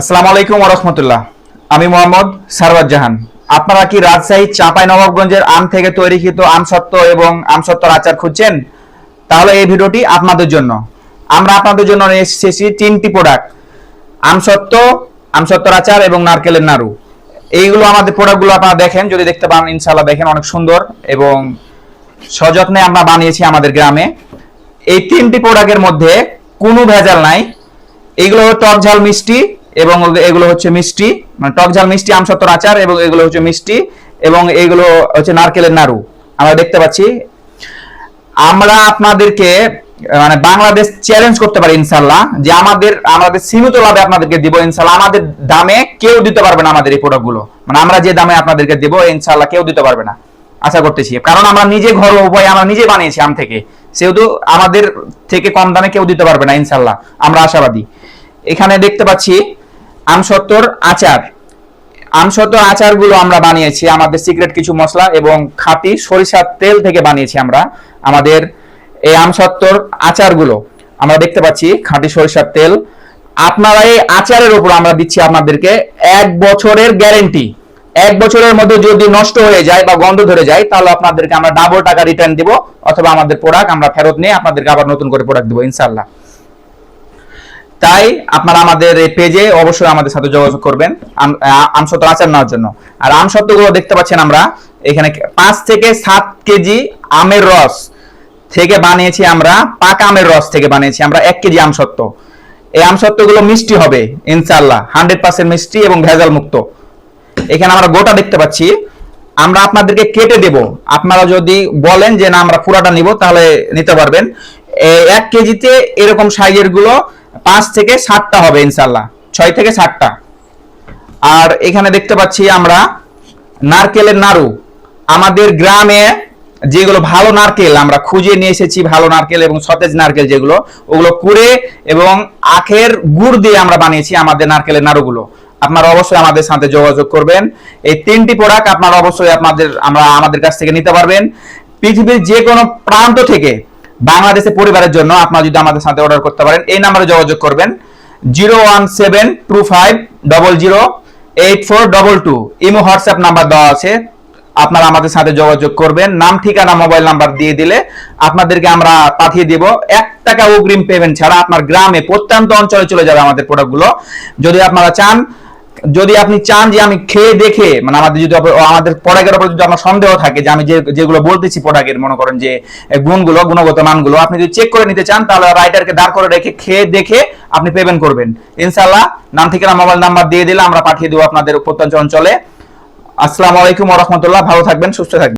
আসসালামু আলাইকুম রহমতুল্লাহ। আমি মোহাম্মদ সারওয়ার জাহান। আপনারা কি রাজশাহী চাঁপাই নবাবগঞ্জের আম থেকে তৈরিকৃত আমসত্ত্ব এবং আমসত্ত্বর আচার খুঁজছেন? তাহলে এই ভিডিওটি আপনাদের জন্য। আমরা আপনাদের জন্য নিয়ে এসেছি তিনটি প্রোডাক্ট আমসত্ত্ব আমসত্ত্বর আচার এবং নারকেলের নাড়ু। এইগুলো আমাদের প্রোডাক্টগুলো আপনারা দেখেন, যদি দেখতে পান ইনশাল্লাহ দেখেন অনেক সুন্দর এবং সযত্নে আমরা বানিয়েছি আমাদের গ্রামে। এই তিনটি প্রোডাক্টের মধ্যে কোনো ভেজাল নাই। এগুলো টক ঝাল মিষ্টি এবং এগুলো হচ্ছে মিষ্টি মানে টক ঝাল, মিষ্টি আমসত্তর আচার এবং এগুলো হচ্ছে মিষ্টি এবং এগুলো হচ্ছে নারকেলের নাড়ু। আমরা দেখতে পাচ্ছি। আমরা আপনাদেরকে মানে বাংলাদেশ চ্যালেঞ্জ করতে পারি ইনশাল্লাহ যে আমাদের আমাদের সীমিত লাভে আপনাদেরকে দিব ইনশাল্লাহ আমাদের দামে কেউ দিতে পারবে না আমাদের এই প্রোডাক্টগুলো মানে আমরা যে দামে আপনাদেরকে দেবো ইনশাল্লাহ কেউ দিতে পারবে না। আশা করতেছি। কারণ আমরা নিজে ঘরোয়া উপায় আমরা নিজে বানিয়েছি আম থেকে। সেহেতু আমাদের থেকে কম দামে কেউ দিতে পারবে না ইনশাল্লাহ আমরা আশাবাদী। এখানে দেখতে পাচ্ছি আমসত্তর আচার। আমসত্ত্ব আচারগুলো আমরা বানিয়েছি, আমাদের সিক্রেট কিছু মশলা এবং খাঁটি সরিষার তেল থেকে বানিয়েছি আমরা আমাদের এই আমসত্ত্বর আচারগুলো। আমরা দেখতে পাচ্ছি খাঁটি সরিষার তেল। আপনারা এই আচারের উপর আমরা দিচ্ছি আপনাদেরকে এক বছরের গ্যারেন্টি এক বছরের মধ্যে যদি নষ্ট হয়ে যায় বা গন্ধ ধরে যায়, তাহলে আপনাদেরকে আমরা ডাবল টাকা রিটার্ন দিব, অথবা আমাদের প্রোডাক্ট আমরা ফেরত নিয়ে আপনাদেরকে আবার নতুন করে প্রোডাক্ট দেবো ইনশাল্লাহ তাই আপনারা আমাদের এই পেজে অবশ্যই আমাদের সাথে যোগাযোগ করবেন। আম- আ- আমসত্ত্ব আচার নেওয়ার জন্য। আর আমসত্ত্বগুলো দেখতে পাচ্ছেন আমরা, এখানে পাঁচ থেকে সাত কেজি আমের রস থেকে বানিয়েছি আমরা, পাকা আমের রস থেকে বানিয়েছি আমরা, এক কেজি আমসত্ত্ব এই আমসত্ত্বগুলো মিষ্টি হবে ইনশাল্লাহ হান্ড্রেড পার্সেন্ট মিষ্টি এবং ভেজাল মুক্ত এখানে আমরা গোটা দেখতে পাচ্ছি। আমরা আপনাদেরকে কেটে দেব। আপনারা যদি বলেন যে, না, আমরা পুরাটা নিব, তাহলে নিতে পারবেন। এক কেজিতে এরকম সাইজেরগুলো পাঁচ থেকে ষাটটা হবে ইনশাল্লাহ ছয় থেকে ষাটটা আর এখানে দেখতে পাচ্ছি আমরা নারকেলের নাড়ু। আমাদের গ্রামে যেগুলো ভালো নারকেল, আমরা খুঁজে নিয়ে এসেছি ভালো নারকেল এবং সতেজ নারকেল যেগুলো, ওগুলো কুড়ে এবং আখের গুড় দিয়ে আমরা বানিয়েছি আমাদের নারকেলের নাড়ুগুলো। আপনারা অবশ্যই আমাদের সাথে যোগাযোগ করবেন। এই তিনটি প্রোডাক্ট আপনারা অবশ্যই আপনাদের, আমরা আমাদের কাছ থেকে নিতে পারবেন। পৃথিবীর যে কোনো প্রান্ত থেকে বাংলাদেশের পরিবারের জন্য আপনারা যদি আমাদের সাথে অর্ডার করতে পারেন, এই নাম্বারে যোগাযোগ করবেন। Zero one seven two five double zero eight four double two imo WhatsApp number দেওয়া আছে। আপনারা আমাদের সাথে যোগাযোগ করবেন। নাম, ঠিকানা মোবাইল নাম্বার দিয়ে দিলে আপনাদেরকে আমরা পাঠিয়ে দিব। এক টাকা অগ্রিম পেমেন্ট ছাড়া আপনার গ্রামে, প্রত্যন্ত অঞ্চলে চলে যাবে আমাদের প্রোডাক্টগুলো যদি আপনারা চান যদি আপনি চান যে আমি খেয়ে দেখে মানে আমাদের যদি আমাদের প্রোডাক্টের উপর যদি আমার সন্দেহ থাকে যে আমি যেগুলো বলতেছি প্রোডাক্টের মনে করেন যে গুণগুলো, গুণগত মানগুলো, আপনি যদি চেক করে নিতে চান, তাহলে রাইটারকে দাঁড় করে রেখে খেয়ে দেখে আপনি পেমেন্ট করবেন। ইনশাল্লাহ নাম, ঠিকানা মোবাইল নাম্বার দিয়ে দিলে আমরা পাঠিয়ে দেবো আপনাদের প্রত্যন্ত অঞ্চলে। আসসালামু আলাইকুম রহমতুল্লাহ, ভালো থাকবেন, সুস্থ থাকবেন।